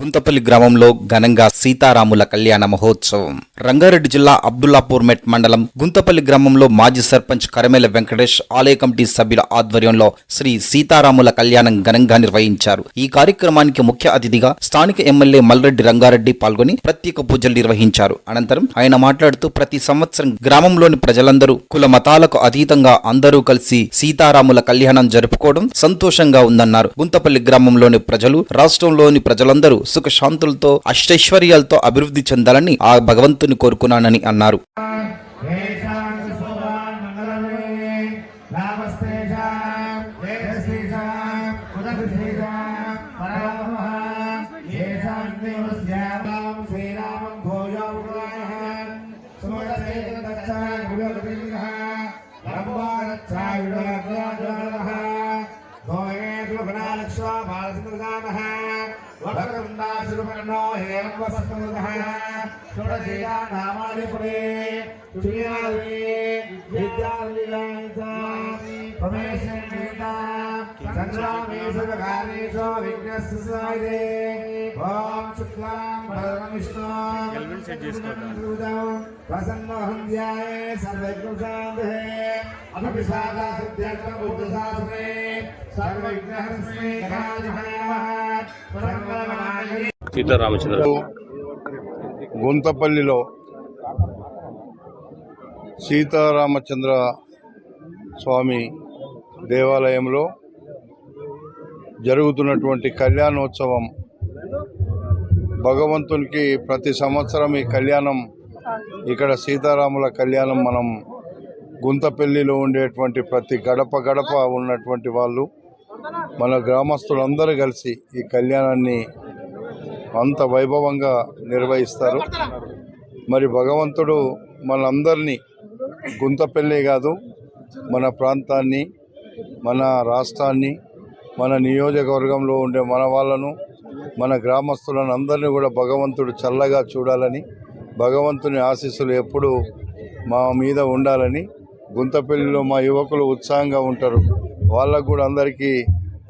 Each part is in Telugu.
గుంతపల్లి గ్రామంలో ఘనంగా సీతారాముల కళ్యాణ మహోత్సవం. రంగారెడ్డి జిల్లా అబ్దుల్లాపూర్ మెట్ మండలం గుంతపల్లి గ్రామంలో మాజీ సర్పంచ్ కరమేల వెంకటేష్ ఆలయ కమిటీ సభ్యుల ఆధ్వర్యంలో శ్రీ సీతారాముల కళ్యాణం ఘనంగా నిర్వహించారు. ఈ కార్యక్రమానికి ముఖ్య అతిథిగా స్థానిక ఎమ్మెల్యే మల్రెడ్డి రంగారెడ్డి పాల్గొని ప్రత్యేక పూజలు నిర్వహించారు. అనంతరం ఆయన మాట్లాడుతూ ప్రతి సంవత్సరం గ్రామంలోని ప్రజలందరూ కుల మతాలకు అతీతంగా అందరూ కలిసి సీతారాముల కళ్యాణం జరుపుకోవడం సంతోషంగా ఉందన్నారు. గుంతపల్లి గ్రామంలోని ప్రజలు రాష్ట్రంలోని ప్రజలందరూ సుఖశాంతులతో అష్టైశ్వర్యాలతో అభివృద్ధి చెందాలని ఆ భగవంతుని కోరుకున్నానని అన్నారు. येषां భారతముదామః వరకృందాశుభకర్ణో హేమవసముదః షోడశేయా నామాని పురే తుయావే విద్యాలిలాంతా ప్రమేశే सङ्ग्रामेषु जगानेषु विघ्नस्य सायते ॐ शुक्लां परमविष्णु प्रसन्नोऽहं ध्याये सर्वैकशान्ते अभिषादा सिद्ध्यर्थं बुद्धशास्त्रे सर्वविघ्नहस्मे गणाधिपः परमगणाय సీతారామచంద్ర గుంతపల్లిలో సీతారామచంద్ర స్వామి దేవాలయంలో జరుగుతున్నటువంటి కళ్యాణోత్సవం. భగవంతునికి ప్రతి సంవత్సరం ఈ కళ్యాణం ఇక్కడ సీతారాముల కళ్యాణం మనం గుంతపల్లిలో ఉండేటువంటి ప్రతి గడప గడప ఉన్నటువంటి వాళ్ళు మన గ్రామస్తులందరూ కలిసి ఈ కళ్యాణాన్ని అంత వైభవంగా నిర్వహిస్తారు. మరి భగవంతుడు మనందరినీ గుంతపల్లి కాదు మన ప్రాంతాన్ని మన రాష్ట్రాన్ని మన నియోజకవర్గంలో ఉండే మన వాళ్ళను మన గ్రామస్తులను అందరినీ కూడా భగవంతుడు చల్లగా చూడాలని భగవంతుని ఆశీస్సులు ఎప్పుడూ మా మీద ఉండాలని గుంతపల్లిలో మా యువకులు ఉత్సాహంగా ఉంటారు. వాళ్ళకు కూడా అందరికీ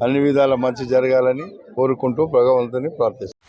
అన్ని విధాల మంచి జరగాలని కోరుకుంటూ భగవంతుని ప్రార్థిస్తాను